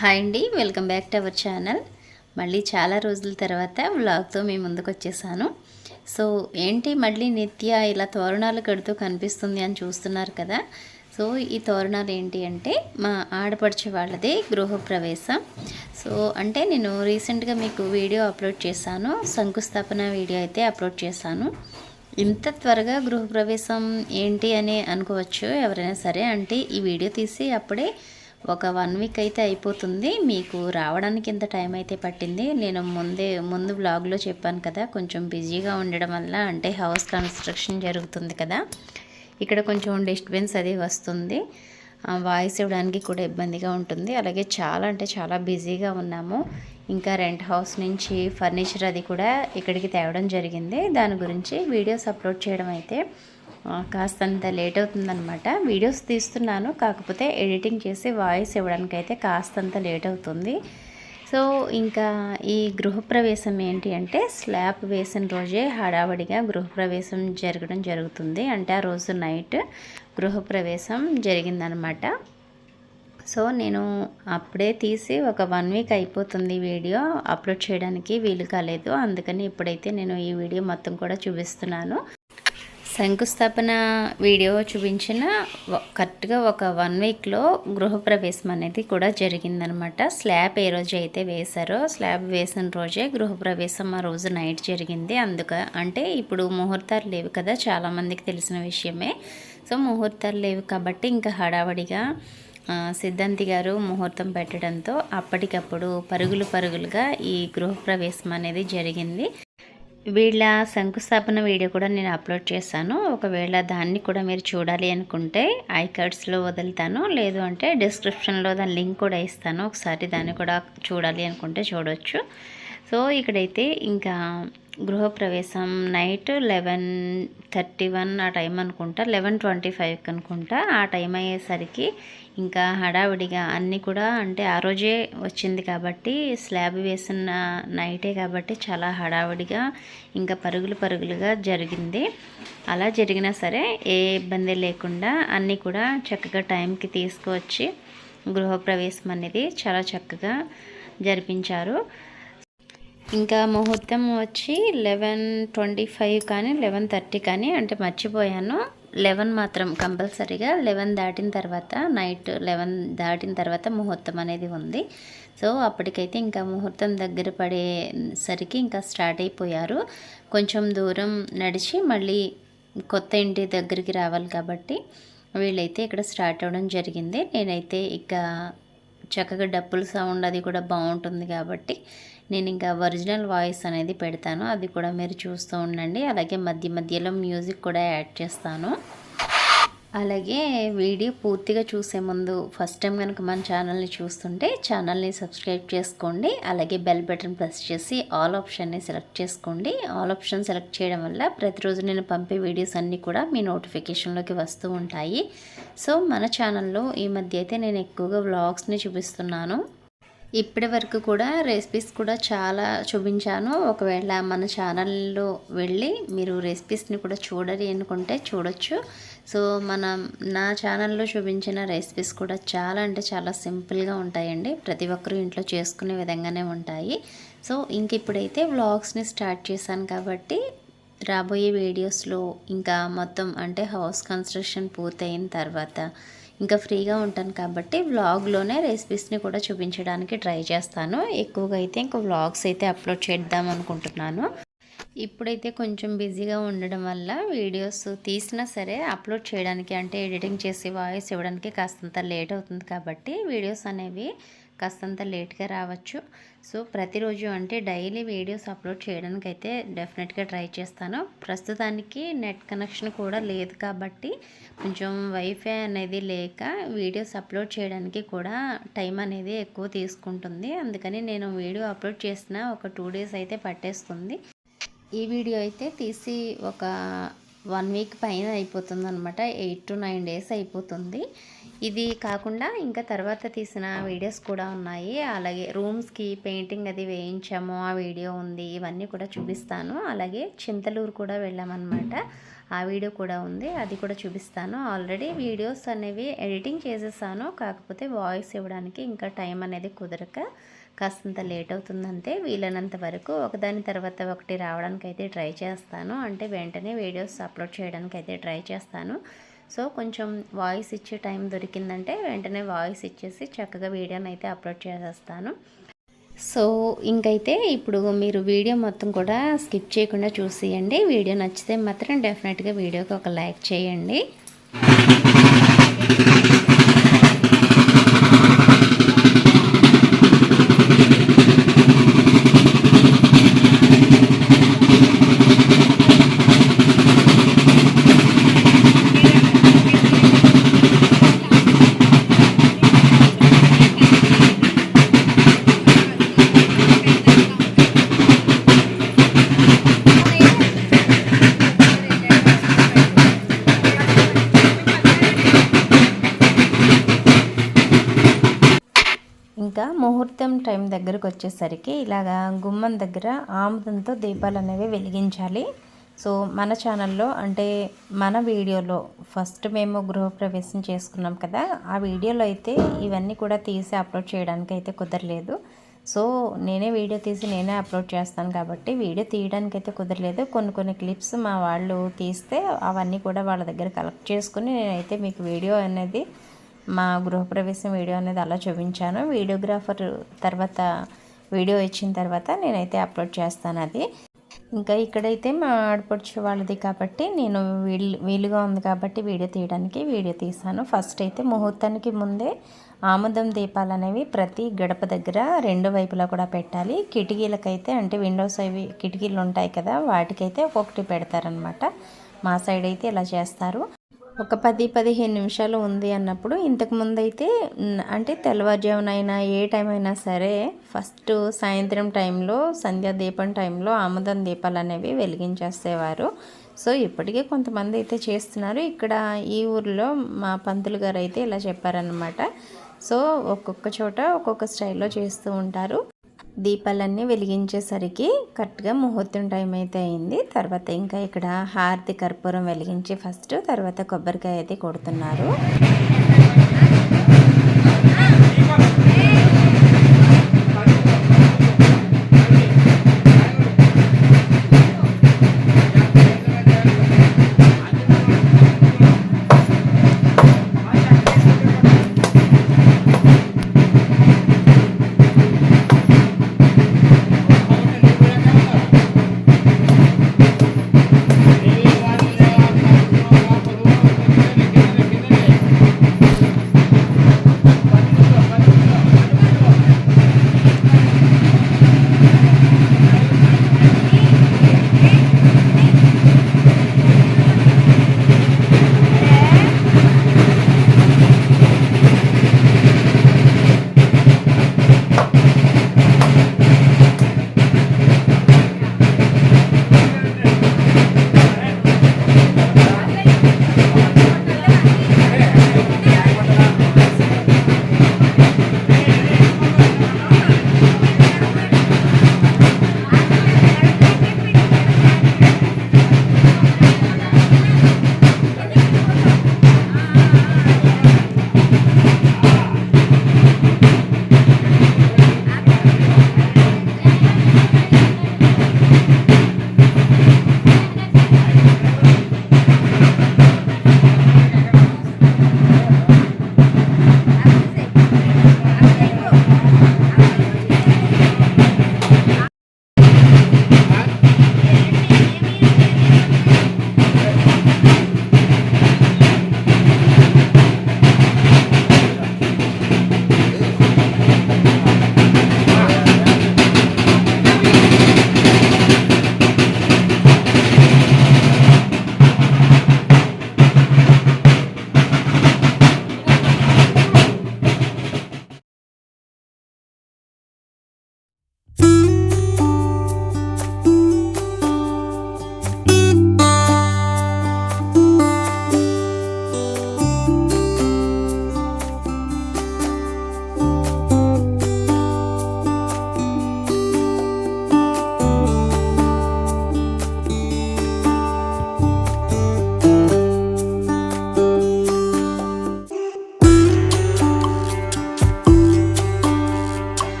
Hi అండి welcome back to our channel. మళ్ళీ చాలా రోజుల తర్వాత వ్లాగ్తో మీ ముందుకు వచ్చేసాను. సో ఏంటి మళ్ళీ నిత్య ఇలా తోరణాలు కడుతూ కనిపిస్తుంది అని చూస్తున్నారు కదా. సో ఈ తోరణాలు ఏంటి అంటే మా ఆడపడిచే వాళ్ళది గృహప్రవేశం. సో అంటే నేను రీసెంట్గా మీకు వీడియో అప్లోడ్ చేశాను. శంకుస్థాపన వీడియో అయితే అప్లోడ్ చేశాను. ఇంత త్వరగా గృహప్రవేశం ఏంటి అని అనుకోవచ్చు ఎవరైనా సరే అంటే ఈ వీడియో తీసి అప్పుడే ఒక వన్ వీక్ అయితే అయిపోతుంది. మీకు రావడానికి ఇంత టైం అయితే పట్టింది? నేను ముందే ముందు బ్లాగ్లో చెప్పాను కదా కొంచెం బిజీగా ఉండడం వల్ల అంటే హౌస్ కన్స్ట్రక్షన్ జరుగుతుంది కదా. ఇక్కడ కొంచెం డిస్టర్బెన్స్ అది వస్తుంది. వాయిస్ ఇవ్వడానికి కూడా ఇబ్బందిగా ఉంటుంది. అలాగే చాలా అంటే చాలా బిజీగా ఉన్నాము. ఇంకా రెంట్ హౌస్ నుంచి ఫర్నిచర్ అది కూడా ఇక్కడికి తేవడం జరిగింది. దాని గురించి వీడియోస్ అప్లోడ్ చేయడం అయితే కాస్తంత లేట్ అవుతుందనమాట వీడియోస్ తీస్తున్నాను. కాకపోతే ఎడిటింగ్ చేసి వాయిస్ ఇవ్వడానికి అయితే కాస్తంత లేట్ అవుతుంది. సో ఇంకా ఈ గృహప్రవేశం ఏంటి అంటే స్లాబ్ వేసిన రోజే హడావడిగా గృహప్రవేశం జరగడం జరుగుతుంది. అంటే ఆ రోజు నైట్ గృహప్రవేశం జరిగిందనమాట సో నేను అప్పుడే తీసి ఒక వన్ వీక్ అయిపోతుంది వీడియో అప్లోడ్ చేయడానికి వీలు కాలేదు. అందుకని ఇప్పుడైతే నేను ఈ వీడియో మొత్తం కూడా చూపిస్తున్నాను. శంకుస్థాపన వీడియో చూపించిన కరెక్ట్గా ఒక వన్ వీక్లో గృహప్రవేశం అనేది కూడా జరిగిందనమాట. స్లాబ్ ఏ రోజు అయితే వేశారో స్లాబ్ వేసిన రోజే గృహప్రవేశం ఆ రోజు నైట్ జరిగింది. అందుక అంటే ఇప్పుడు ముహూర్తాలు లేవు కదా చాలామందికి తెలిసిన విషయమే. సో ముహూర్తాలు లేవు కాబట్టి ఇంకా హడావడిగా సిద్ధాంతి గారు ముహూర్తం పెట్టడంతో అప్పటికప్పుడు పరుగులు పరుగులుగా ఈ గృహప్రవేశం అనేది జరిగింది. వీళ్ళ శంకుస్థాపన వీడియో కూడా నేను అప్లోడ్ చేశాను. ఒకవేళ దాన్ని కూడా మీరు చూడాలి అనుకుంటే ఐ కార్డ్స్లో వదులుతాను. లేదు అంటే డిస్క్రిప్షన్లో దాని లింక్ కూడా ఇస్తాను. ఒకసారి దాన్ని కూడా చూడాలి అనుకుంటే చూడవచ్చు సో ఇక్కడైతే ఇంకా గృహప్రవేశం నైట్ లెవెన్ థర్టీ వన్ ఆ టైం అనుకుంటా. లెవెన్ ట్వంటీ ఫైవ్కి అనుకుంటా. ఆ టైం అయ్యేసరికి ఇంకా హడావిడిగా అన్నీ కూడా అంటే ఆ రోజే వచ్చింది కాబట్టి స్లాబ్ వేసిన నైటే కాబట్టి చాలా హడావిడిగా ఇంకా పరుగులు పరుగులుగా జరిగింది. అలా జరిగినా సరే ఏ ఇబ్బంది లేకుండా అన్నీ కూడా చక్కగా టైంకి తీసుకువచ్చి గృహప్రవేశం అనేది చాలా చక్కగా జరిపించారు. ఇంకా ముహూర్తం వచ్చి లెవెన్ ట్వంటీ ఫైవ్ కానీ లెవెన్ థర్టీ కానీ అంటే మర్చిపోయాను. లెవెన్ మాత్రం కంపల్సరీగా లెవెన్ దాటిన తర్వాత నైట్ లెవెన్ దాటిన తర్వాత ముహూర్తం అనేది ఉంది. సో అప్పటికైతే ఇంకా ముహూర్తం దగ్గర పడేసరికి ఇంకా స్టార్ట్ అయిపోయారు. కొంచెం దూరం నడిచి మళ్ళీ కొత్త ఇంటి దగ్గరికి రావాలి కాబట్టి వీళ్ళైతే ఇక్కడ స్టార్ట్ అవ్వడం జరిగింది. నేనైతే ఇక చక్కగా డప్పుల సౌండ్ అది కూడా బాగుంటుంది కాబట్టి నేను ఇంకా ఒరిజినల్ వాయిస్ అనేది పెడతాను. అది కూడా మీరు చూస్తూ ఉండండి. అలాగే మధ్య మధ్యలో మ్యూజిక్ కూడా యాడ్ చేస్తాను. అలాగే వీడియో పూర్తిగా చూసే ముందు ఫస్ట్ టైం కనుక మన ఛానల్ని చూస్తుంటే ఛానల్ని సబ్స్క్రైబ్ చేసుకోండి. అలాగే బెల్ బటన్ ప్రెస్ చేసి ఆల్ ఆప్షన్ని సెలెక్ట్ చేసుకోండి. ఆల్ ఆప్షన్ సెలెక్ట్ చేయడం వల్ల ప్రతిరోజు నేను పంపే వీడియోస్ అన్నీ కూడా మీ నోటిఫికేషన్లోకి వస్తూ ఉంటాయి. సో మన ఛానల్లో ఈ మధ్య అయితే నేను ఎక్కువగా వ్లాగ్స్ని చూపిస్తున్నాను. ఇప్పటి వరకు కూడా రెసిపీస్ కూడా చాలా చూపించాను. ఒకవేళ మన ఛానల్లో వెళ్ళి మీరు రెసిపీస్ని కూడా చూడాలి అనుకుంటే చూడొచ్చు. సో మన నా ఛానల్లో చూపించిన రెసిపీస్ కూడా చాలా అంటే చాలా సింపుల్గా ఉంటాయండి. ప్రతి ఒక్కరూ ఇంట్లో చేసుకునే విధంగానే ఉంటాయి. సో ఇంక ఇప్పుడైతే వ్లాగ్స్ని స్టార్ట్ చేశాను కాబట్టి రాబోయే వీడియోస్లో ఇంకా మొత్తం అంటే హౌస్ కన్స్ట్రక్షన్ పూర్తయిన తర్వాత ఇంకా ఫ్రీగా ఉంటాను కాబట్టి వ్లాగ్లోనే రెసిపీస్ని కూడా చూపించడానికి ట్రై చేస్తాను. ఎక్కువగా అయితే ఇంకా వ్లాగ్స్ అయితే అప్లోడ్ చేద్దాం అనుకుంటున్నాను. ఇప్పుడైతే కొంచెం బిజీగా ఉండడం వల్ల వీడియోస్ తీసినా సరే అప్లోడ్ చేయడానికి అంటే ఎడిటింగ్ చేసి వాయిస్ ఇవ్వడానికి కాస్తంత లేట్ అవుతుంది కాబట్టి వీడియోస్ అనేవి కాస్తంత లేట్గా రావచ్చు. సో ప్రతిరోజు అంటే డైలీ వీడియోస్ అప్లోడ్ చేయడానికి అయితే డెఫినెట్గా ట్రై చేస్తాను. ప్రస్తుతానికి నెట్ కనెక్షన్ కూడా లేదు కాబట్టి కొంచెం వైఫై అనేది లేక వీడియోస్ అప్లోడ్ చేయడానికి కూడా టైం అనేది ఎక్కువ తీసుకుంటుంది. అందుకని నేను వీడియో అప్లోడ్ చేసిన ఒక టూ డేస్ అయితే పట్టేస్తుంది. ఈ వీడియో అయితే తీసి ఒక వన్ వీక్ పైన అయిపోతుంది అనమాట ఎయిట్ టు నైన్ డేస్ అయిపోతుంది. ఇది కాకుండా ఇంకా తర్వాత తీసిన వీడియోస్ కూడా ఉన్నాయి. అలాగే రూమ్స్కి పెయింటింగ్ అది వేయించాము ఆ వీడియో ఉంది ఇవన్నీ కూడా చూపిస్తాను. అలాగే చింతలూరు కూడా వెళ్ళామన్నమాట. ఆ వీడియో కూడా ఉంది అది కూడా చూపిస్తాను. ఆల్రెడీ వీడియోస్ అనేవి ఎడిటింగ్ చేసేసాను కాకపోతే వాయిస్ ఇవ్వడానికి ఇంకా టైం అనేది కుదరక కాస్తంత లేట్ అవుతుందంటే వీలైనంత వరకు ఒకదాని తర్వాత ఒకటి రావడానికి అయితే ట్రై చేస్తాను. అంటే వెంటనే వీడియోస్ అప్లోడ్ చేయడానికి అయితే ట్రై చేస్తాను. సో కొంచెం వాయిస్ ఇచ్చే టైం దొరికిందంటే వెంటనే వాయిస్ ఇచ్చేసి చక్కగా వీడియోని అయితే అప్లోడ్ చేసేస్తాను. సో ఇంకైతే ఇప్పుడు మీరు వీడియో మొత్తం కూడా స్కిప్ చేయకుండా చూసేయండి. వీడియో నచ్చితే మాత్రం డెఫినెట్గా వీడియోకి ఒక లైక్ చేయండి. దగ్గరకు వచ్చేసరికి ఇలాగా గుమ్మం దగ్గర ఆముదంతో దీపాలు అనేవి వెలిగించాలి. సో మన ఛానల్లో అంటే మన వీడియోలో ఫస్ట్ మేము గృహప్రవేశం చేసుకున్నాం కదా ఆ వీడియోలో అయితే ఇవన్నీ కూడా తీసి అప్లోడ్ చేయడానికి అయితే కుదరలేదు. సో నేనే వీడియో తీసి నేనే అప్లోడ్ చేస్తాను కాబట్టి వీడియో తీయడానికి అయితే కుదరలేదు. కొన్ని కొన్ని క్లిప్స్ మా వాళ్ళు తీస్తే అవన్నీ కూడా వాళ్ళ దగ్గర కలెక్ట్ చేసుకుని నేనైతే మీకు వీడియో అనేది మా గృహప్రవేశం వీడియో అనేది అలా చూపించాను. వీడియోగ్రాఫర్ తర్వాత వీడియో ఇచ్చిన తర్వాత నేనైతే అప్లోడ్ చేస్తాను అది. ఇంకా ఇక్కడైతే మా ఆడపడుచు వాళ్ళది కాబట్టి నేను వీలు వీలుగా ఉంది కాబట్టి వీడియో తీయడానికి వీడియో తీసాను. ఫస్ట్ అయితే ముహూర్తానికి ముందే ఆముదం దీపాలు అనేవి ప్రతి గడప దగ్గర రెండు వైపులా కూడా పెట్టాలి. కిటికీలకైతే అంటే విండోస్ అవి కిటికీలు ఉంటాయి కదా వాటికైతే ఒక్కొక్కటి పెడతారనమాట మా సైడ్ అయితే ఇలా చేస్తారు. ఒక పది పదిహేను నిమిషాలు ఉంది అన్నప్పుడు ఇంతకు ముందు అయితే అంటే తెల్లవారుజామునైనా ఏ టైం అయినా సరే ఫస్ట్ సాయంత్రం టైంలో సంధ్యా దీపం టైంలో ఆముదం దీపాలు అనేవి వెలిగించేసేవారు. సో ఇప్పటికే కొంతమంది అయితే చేస్తున్నారు. ఇక్కడ ఈ ఊర్లో మా పంతులు గారు అయితే ఇలా చెప్పారనమాట సో ఒక్కొక్క చోట ఒక్కొక్క స్టైల్లో చేస్తూ ఉంటారు. దీపాలన్నీ వెలిగించేసరికి కరెక్ట్గా ముహూర్తం టైం అయితే అయింది. తర్వాత ఇంకా ఇక్కడ హారతి కర్పూరం వెలిగించి ఫస్ట్ తర్వాత కొబ్బరికాయ అయితే కొడుతున్నారు.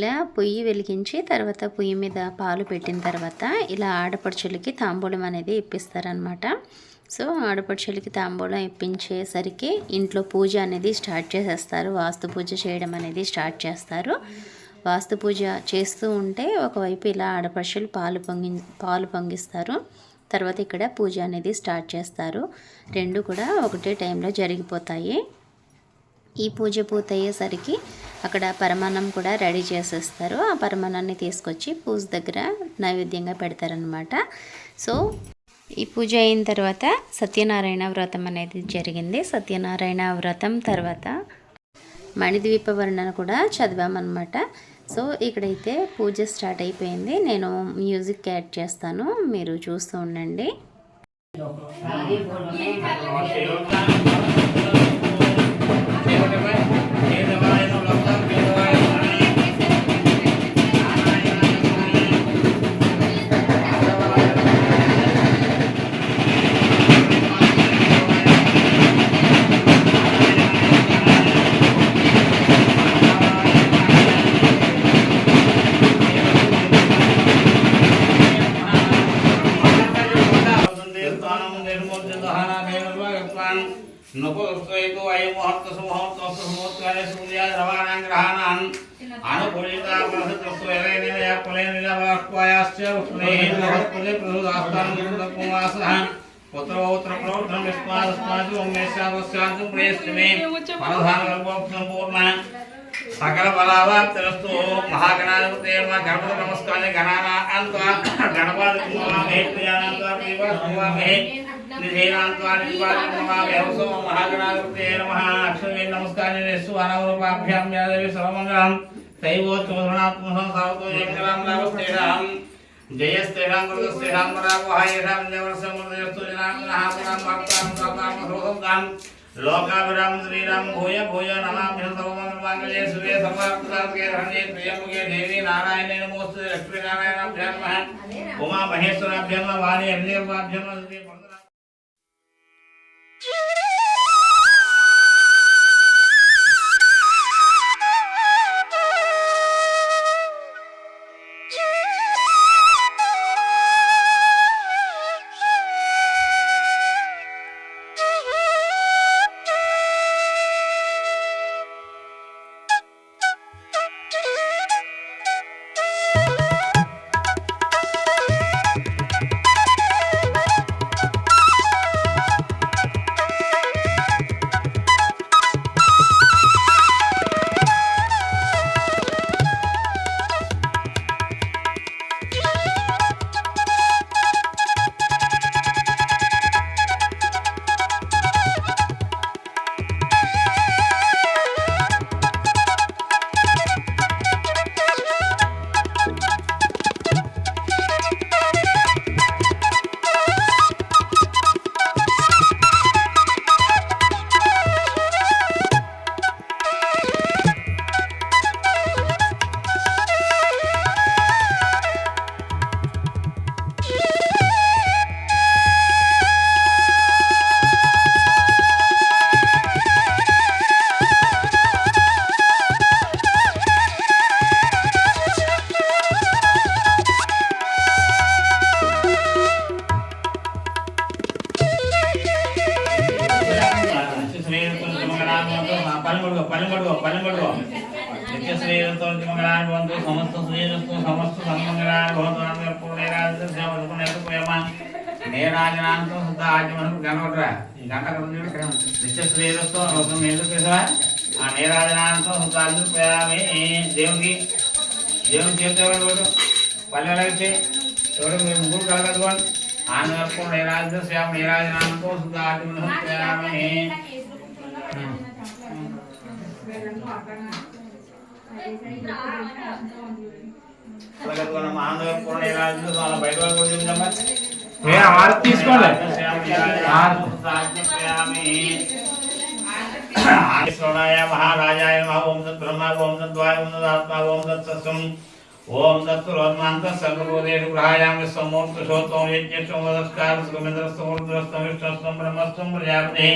ఇలా పొయ్యి వెలిగించి తర్వాత పొయ్యి మీద పాలు పెట్టిన తర్వాత ఇలా ఆడపడుచులకి తాంబూలం అనేది ఇప్పిస్తారనమాట సో ఆడపడుచులకి తాంబూలం ఇప్పించేసరికి ఇంట్లో పూజ అనేది స్టార్ట్ చేసేస్తారు. వాస్తు పూజ చేయడం అనేది స్టార్ట్ చేస్తారు. వాస్తు పూజ చేస్తూ ఉంటే ఒకవైపు ఇలా ఆడపడుచులు పాలు పొంగి పాలు పొంగిస్తారు. తర్వాత ఇక్కడ పూజ అనేది స్టార్ట్ చేస్తారు. రెండు కూడా ఒకటే టైంలో జరిగిపోతాయి. ఈ పూజ పూర్తయ్యేసరికి అక్కడ పరమాన్నం కూడా రెడీ చేసేస్తారు. ఆ పరమాన్నాన్ని తీసుకొచ్చి పూజ దగ్గర నైవేద్యంగా పెడతారనమాట సో ఈ పూజ అయిన తర్వాత సత్యనారాయణ వ్రతం అనేది జరిగింది. సత్యనారాయణ వ్రతం తర్వాత మణిద్వీప వర్ణన కూడా చదివామన్నమాట. సో ఇక్కడైతే పూజ స్టార్ట్ అయిపోయింది. నేను మ్యూజిక్ యాడ్ చేస్తాను. మీరు చూస్తూ ఉండండి. నపుస్తు నిలవాక్వాయాశ్చ ఉష్ణే పుత్రౌత్ర ప్రవర్ధనం విస్మాదస్మాది ఓమేశాదస్యాదు ప్రేష్ఠమే ఫలధాన పూర్ణ. సకల బలావాప్తిరస్తు మహాగణాధిపతే మా గణపతి నమస్కారం గణానా అంత్వా. గణపతి కుమామే ప్రియానంత్వా ప్రియవా కుమామే మహాగణాధిపతే యాదవి సర్వమంగళం. సావతో జగరాం जयस्तेषां गुरुस्तेषां राम येषां राम मृदयस्तु राम पुरां वाक्तां स्वातां श्रोतुकां लोकाभिराम श्रीराम भूय भूय नमामि सर्वमङ्गले के समाप्तार्के हरे प्रियमुखे देवी नारायण ने मोस्त लक्ष्मी नारायण लक्ष्मीनारायणाभ्यां नमः उमा महेश्वराभ्यां नमः वाणी हरिदेवाभ्यां नमः శ్రీ పరశురామ పల్లెమడుగో పల్లెమడుగో పల్లెమడుగో నిత్య శ్రీరంతో మంగళాన్ని భవంతు సమస్త శ్రీరస్తు సమస్త సన్మంగళాన్ని భవంతు ఈ గంట నిత్య ఆ నేరాజనాంతో శుద్ధ దేవునికి దేవుని ఎవరు ఎవరు ముగ్గురు ఆంధ్రపు నేరాజ శ్యామ నేరాజనాంతో శుద్ధ ఆజ్ఞామి తీసుకోండి ఈశ్వరాయ మహారాజాయ నమః ఓం తత్ బ్రహ్మ ఓం తత్ ద్వాయ ఓం తత్ ఆత్మ ఓం తత్ సత్సం ఓం తత్ రోన్మాంత సర్వభూతేషు గ్రహాయామి సమూర్త శోతం యజ్ఞస్వం వదస్కార సుగమింద్రస్తం రుద్రస్తం విష్ణుస్తం బ్రహ్మస్తం ప్రజాపతి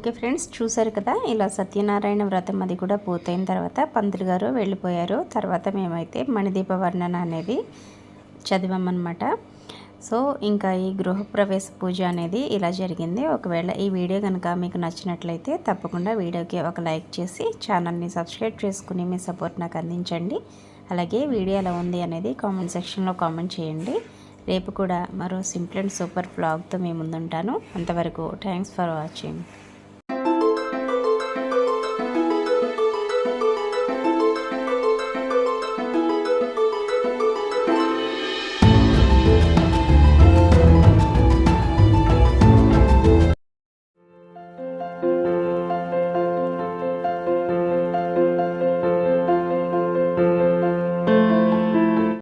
ఓకే ఫ్రెండ్స్ చూసారు కదా? ఇలా సత్యనారాయణ వ్రతం అది కూడా పూర్తయిన తర్వాత పంతులు గారు వెళ్ళిపోయారు. తర్వాత మేమైతే మణిదీప వర్ణన అనేది చదివామన్నమాట. సో ఇంకా ఈ గృహప్రవేశ పూజ అనేది ఇలా జరిగింది. ఒకవేళ ఈ వీడియో కనుక మీకు నచ్చినట్లయితే తప్పకుండా వీడియోకి ఒక లైక్ చేసి ఛానల్ని సబ్స్క్రైబ్ చేసుకుని మీ సపోర్ట్ నాకు అందించండి. అలాగే వీడియో ఎలా ఉంది అనేది కామెంట్ సెక్షన్లో కామెంట్ చేయండి. రేపు కూడా మరో సింపుల్ అండ్ సూపర్ బ్లాగ్తో మీ ముందుంటాను. అంతవరకు థ్యాంక్స్ ఫర్ వాచింగ్